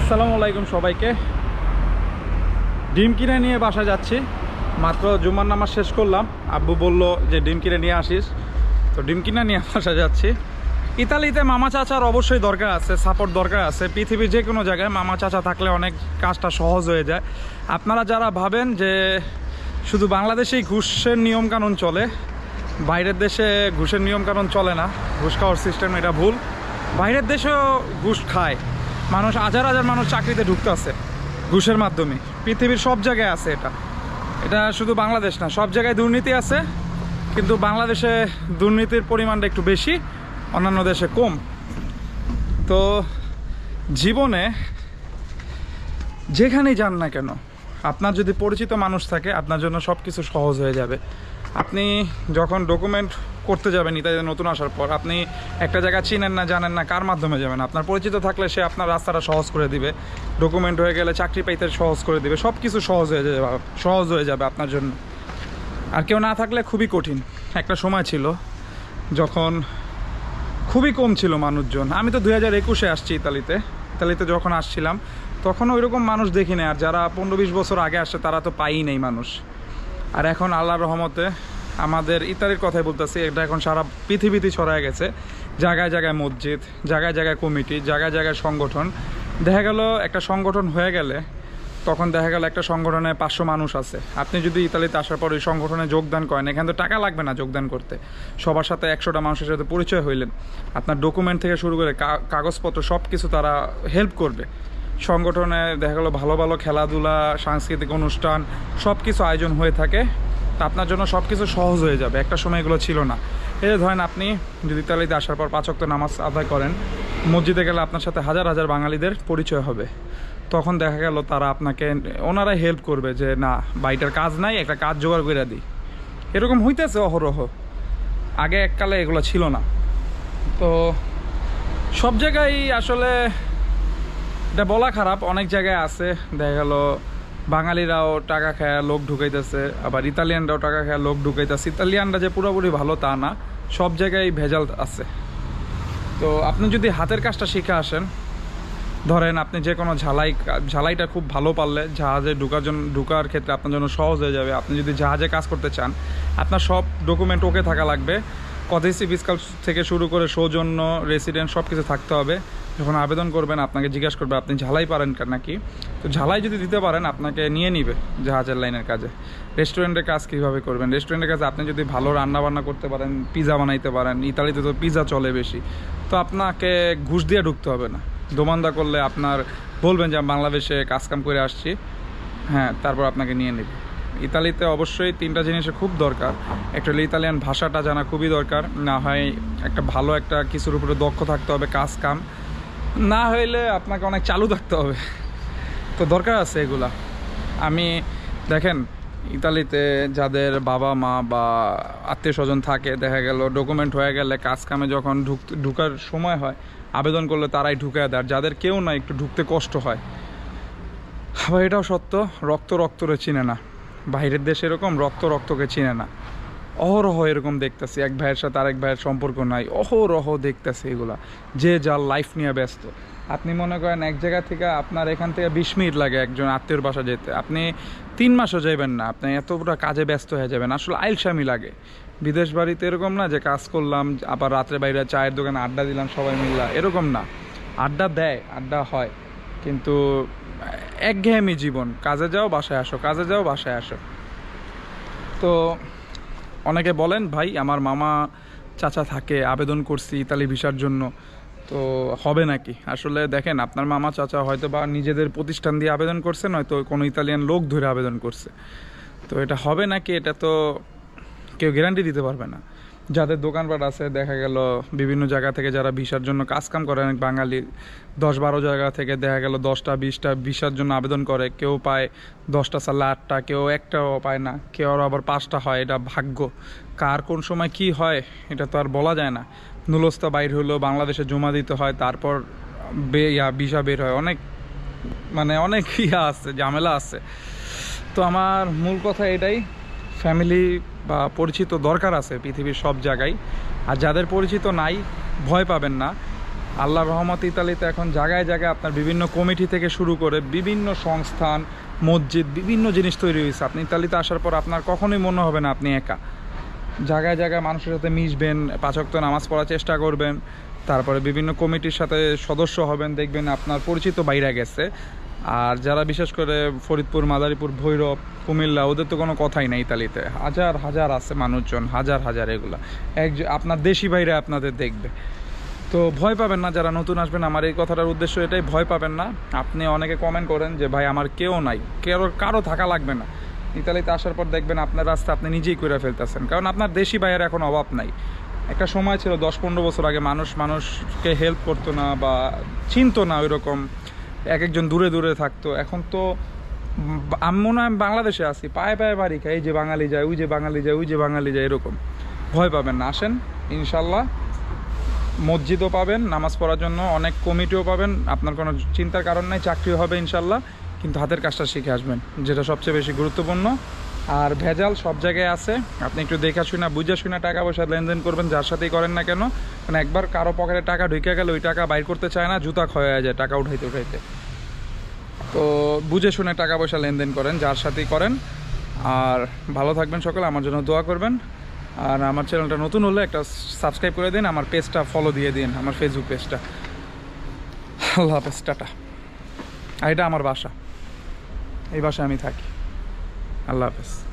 আসসালামু আলাইকুম সবাইকে। ডিম কিনে নিয়ে বাসা যাচ্ছি। মাত্র জুমার নামাজ শেষ করলাম। আব্বু বলল যে, ডিম কিনে নিয়ে আসিস। তো ডিম কিনে নিয়ে বাসা যাচ্ছি। ইতালিতে মামা চাচার অবশ্যই দরকার আছে সাপোর্ট দরকার আছে। পৃথিবীর যে কোনো জায়গায় মামা চাচা থাকলে অনেক কাজটা সহজ হয়ে যায়। আপনারা যারা ভাবেন যে, শুধু বাংলাদেশেই ঘুষের নিয়মকানুন চলে, বাইরের দেশে ঘুষের নিয়মকানুন চলে না, ঘুষ খাওয়ার সিস্টেম এটা ভুল। বাইরের দেশেও ঘুষ খায়। মানুষ, হাজার হাজার মানুষ চাকরিতে ঢুকতেছে ঘুষের মাধ্যমে। পৃথিবীর সব জায়গায় আছে এটা। এটা শুধু বাংলাদেশ না, সব জায়গায় দুর্নীতি আছে, কিন্তু বাংলাদেশে দুর্নীতির পরিমাণটা একটু বেশি, অন্যান্য দেশে কম। তো জীবনে যেখানেই যান না কেন, আপনার যদি পরিচিত মানুষ থাকে, আপনার জন্য সব কিছু সহজ হয়ে যাবে। আপনি যখন ডকুমেন্ট করতে যাবেন ইত্যাদি নতুন আসার পর, আপনি একটা জায়গা চিনেন না, জানেন না কার মাধ্যমে যাবেন। আপনার পরিচিত থাকলে সে আপনার রাস্তাটা সহজ করে দিবে ডকুমেন্ট হয়ে গেলে চাকরি পাইতে সহজ করে দিবে সব কিছু সহজ হয়ে যাবে, সহজ হয়ে যাবে আপনার জন্য। আর কেউ না থাকলে খুবই কঠিন। একটা সময় ছিল যখন খুবই কম ছিল মানুষজন। আমি তো দুই হাজার একুশে আসছি ইতালিতে। ইতালিতে যখন আসছিলাম, তখন ওই রকম মানুষ দেখি না আর যারা পনেরো বিশ বছর আগে আসছে তারা তো পাই নেই মানুষ। আর এখন আল্লাহর রহমতে আমাদের ইতালির কথাই বলতেছি, এটা এখন সারা পৃথিবীতে ছড়ায় গেছে। জায়গায় জায়গায় মসজিদ, জায়গায় জায়গায় কমিটি, জায়গায় জায়গায় সংগঠন। দেখা গেল একটা সংগঠন হয়ে গেলে, তখন দেখা গেল একটা সংগঠনে পাঁচশো মানুষ আছে। আপনি যদি ইতালিতে আসার পর ওই সংগঠনে যোগদান করেন, এখানে তো টাকা লাগবে না যোগদান করতে। সবার সাথে একশোটা মানুষের সাথে পরিচয় হইলেন। আপনার ডকুমেন্ট থেকে শুরু করে কাগজপত্র সব কিছু তারা হেল্প করবে। সংগঠনে দেখা গেলো ভালো ভালো খেলাধুলা, সাংস্কৃতিক অনুষ্ঠান সব কিছু আয়োজন হয়ে থাকে। তা আপনার জন্য সব কিছু সহজ হয়ে যাবে, একটা সময় এগুলো ছিল না। এই ধরেন আপনি যদি ইতালিতে আসার পর পাঁচ ওয়াক্ত নামাজ আদায় করেন, মসজিদে গেলে আপনার সাথে হাজার হাজার বাঙালিদের পরিচয় হবে। তখন দেখা গেল তারা আপনাকে, ওনারাই হেল্প করবে যে, না বাড়িটার কাজ নাই, একটা কাজ জোগাড় করে দিই এরকম হইতেছে অহরহ। আগে এককালে এগুলো ছিল না। তো সব জায়গায় আসলে এটা বলা খারাপ, অনেক জায়গায় আছে। দেখা গেল, বাঙালিরাও টাকা খায় লোক ঢুকাইতেছে, আবার ইতালিয়ানরাও টাকা খায় লোক ঢুকাইতেছে। ইতালিয়ানরা যে পুরোপুরি ভালো তা না, সব জায়গায় ভেজাল আছে। তো আপনি যদি হাতের কাজটা শিখে আসেন, ধরেন আপনি যে কোনো ঝালাই ঝালাইটা খুব ভালো পারলে, জাহাজে ঢুকার জন্য ঢুকার ক্ষেত্রে আপনার জন্য সহজ হয়ে যাবে। আপনি যদি জাহাজে কাজ করতে চান, আপনার সব ডকুমেন্ট ওকে থাকা লাগবে। কদেসি ফিসকাল থেকে শুরু করে সৌজন্য রেসিডেন্ট সব কিছু থাকতে হবে। যখন আবেদন করবেন, আপনাকে জিজ্ঞাসা করবে, আপনি ঝালাই পারেন নাকি? তো ঝালাই যদি দিতে পারেন, আপনাকে নিয়ে নিবে জাহাজের লাইনের কাজে। রেস্টুরেন্টের কাজ কীভাবে করবেন? রেস্টুরেন্টের কাজে আপনি যদি ভালো রান্না বান্না করতে পারেন, পিজা বানাইতে পারেন, ইতালিতে তো পিজা চলে বেশি, তো আপনাকে ঘুষ দিয়ে ঢুকতে হবে না। দোমান্দা করলে আপনার বলবেন যে, আমি বাংলাদেশে কাজকাম করে আসছি। হ্যাঁ তারপর আপনাকে নিয়ে নেবে। ইতালিতে অবশ্যই তিনটা জিনিসের খুব দরকার। একটা হলো ইতালিয়ান ভাষাটা জানা খুবই দরকার। না হয় একটা ভালো একটা কিছুর উপরে দক্ষ থাকতে হবে, কাজ কাম। না হইলে আপনাকে অনেক চালু থাকতে হবে। তো দরকার আছে এগুলা। আমি, দেখেন, ইতালিতে যাদের বাবা মা বা আত্মীয় স্বজন থাকে, দেখা গেল ডকুমেন্ট হয়ে গেলে কাজ কামে যখন ঢুক, ঢুকার সময় হয়, আবেদন করলে তারাই ঢুকায় দেয়। যাদের কেউ না, একটু ঢুকতে কষ্ট হয়। আবার এটাও সত্য, রক্ত রক্তরে চিনে না। বাইরের দেশে এরকম রক্ত রক্তকে চিনে না। অহরহ এরকম দেখতেছি, এক ভাইয়ের সাথে আরেক ভাইয়ের সম্পর্ক নাই, অহরহ দেখতেছি এগুলা। যে যার লাইফ নিয়ে ব্যস্ত। আপনি মনে করেন এক জায়গা থেকে আপনার এখান থেকে বিশ মিনিট লাগে একজন আত্মীয়র বাসা যেতে। আপনি তিন মাসও যাবেন না, আপনি এতটা কাজে ব্যস্ত হয়ে যাবেন, আসলে আইলসামি লাগে। বিদেশ বাড়িতে এরকম না যে কাজ করলাম, আবার রাত্রে বাইরে চায়ের দোকানে আড্ডা দিলাম সবাই মিললা, এরকম না। আড্ডা দেয়, আড্ডা হয়। কিন্তু একঘেয়েমি জীবন। কাজে যাও, বাসায় আসো, কাজে যাও, বাসায় আসো। তো অনেকে বলেন, ভাই, আমার মামা, চাচা থাকে, আবেদন করছি ইতালি ভিসার জন্য। তো হবে নাকি? আসলে দেখেন, আপনার মামা, চাচা হয়তো বা নিজেদের প্রতিষ্ঠান দিয়ে আবেদন করছে, নয়তো কোনো ইতালিয়ান লোক ধরে আবেদন করছে। তো এটা হবে নাকি? এটা তো কেউ গ্যারান্টি দিতে পারবে না। যাদের দোকানপাট আছে, দেখা গেল বিভিন্ন জায়গা থেকে যারা ভিসার জন্য কাজকাম করে, অনেক বাঙালি দশ বারো জায়গা থেকে দেখা গেল দশটা, বিশটা ভিসার জন্য আবেদন করে। কেউ পায় দশটা সালে আটটা, কেউ একটাও পায় না, কেউ আবার পাঁচটা হয়, এটা ভাগ্য। কার কোন সময় কি হয়, এটা তো আর বলা যায় না। নুলস্তা বাইর হলো, বাংলাদেশে জমা দিতে হয়, তারপর বে, ইয়া, ভিসা বের হয়। অনেক মানে অনেক ইয়া আছে, ঝামেলা আছে। তো আমার মূল কথা এটাই ফ্যামিলি বা পরিচিত দরকার আছে পৃথিবীর সব জায়গায়। আর যাদের পরিচিত নাই, ভয় পাবেন না। আল্লাহ রহমত ইতালিতে এখন জায়গায় জায়গায় আপনার বিভিন্ন কমিটি থেকে শুরু করে বিভিন্ন সংস্থান, মসজিদ, বিভিন্ন জিনিস তৈরি হয়েছে। আপনি ইতালিতে আসার পর আপনার কখনোই মনে হবে না আপনি একা। জায়গায় জায়গায় মানুষের সাথে মিশবেন পাচক্ত নামাজ পড়ার চেষ্টা করবেন। তারপরে বিভিন্ন কমিটির সাথে সদস্য হবেন, দেখবেন আপনার পরিচিত বাইরে গেছে। আর যারা বিশেষ করে ফরিদপুর, মাদারীপুর, ভৈরব, কুমিল্লা, ওদের তো কোনো কথাই নেই ইতালিতে। হাজার হাজার আছে মানুষজন, হাজার হাজার এগুলা। এক আপনার দেশি বাইরে আপনাদের দেখবে। তো ভয় পাবেন না, যারা নতুন আসবেন, আমার এই কথাটার উদ্দেশ্য এটাই, ভয় পাবেন না। আপনি অনেকে কমেন্ট করেন যে, ভাই, আমার কেউ নাই, কেউ, কারও থাকা লাগবে না। ইতালিতে আসার পর দেখবেন আপনার রাস্তা আপনি নিজেই করে ফেলতেছেন। কারণ আপনার দেশি ভাইয়ের এখন অভাব নাই। একটা সময় ছিল দশ, পনেরো বছর আগে মানুষ, মানুষকে হেল্প করতো না বা চিনতো না ওই রকম এক একজন দূরে দূরে থাকতো। এখন তো আমি মনে হয় বাংলাদেশে আছি, পায়ে পায়ে বাড়ি খাই, এই যে বাঙালি যায়, ওই যে বাঙালি যায়, ওই যে বাঙালি যায়, এরকম। ভয় পাবেন না, আসেন, ইনশাল্লাহ। মসজিদও পাবেন, নামাজ পড়ার জন্য অনেক কমিটিও পাবেন, আপনার কোনো চিন্তার কারণ নাই, চাকরিও হবে ইনশাল্লাহ, কিন্তু হাতের কাজটা শিখে আসবেন, যেটা সবচেয়ে বেশি গুরুত্বপূর্ণ। আর ভেজাল সব জায়গায় আছে। আপনি একটু দেখা শুনে, বুঝে শুনে টাকা পয়সা লেনদেন করবেন, যার সাথেই করেন না কেন। মানে একবার কারও পকেটে টাকা ঢুকে গেলে ওই টাকা বাইর করতে চায় না, জুতা ক্ষয় হয়ে যায় টাকা উঠাইতে উঠাইতে। তো বুঝে শুনে টাকা পয়সা লেনদেন করেন, যার সাথেই করেন। আর ভালো থাকবেন সকলে, আমার জন্য দোয়া করবেন। আর আমার চ্যানেলটা নতুন হলে একটা সাবস্ক্রাইব করে দিন, আমার পেজটা ফলো দিয়ে দিন, আমার ফেসবুক পেজটা। আল্লাহ হাফেজ, টাটা। আর এটা আমার বাসা, এই বাসায় আমি থাকি। আল্লাহ হাফেজ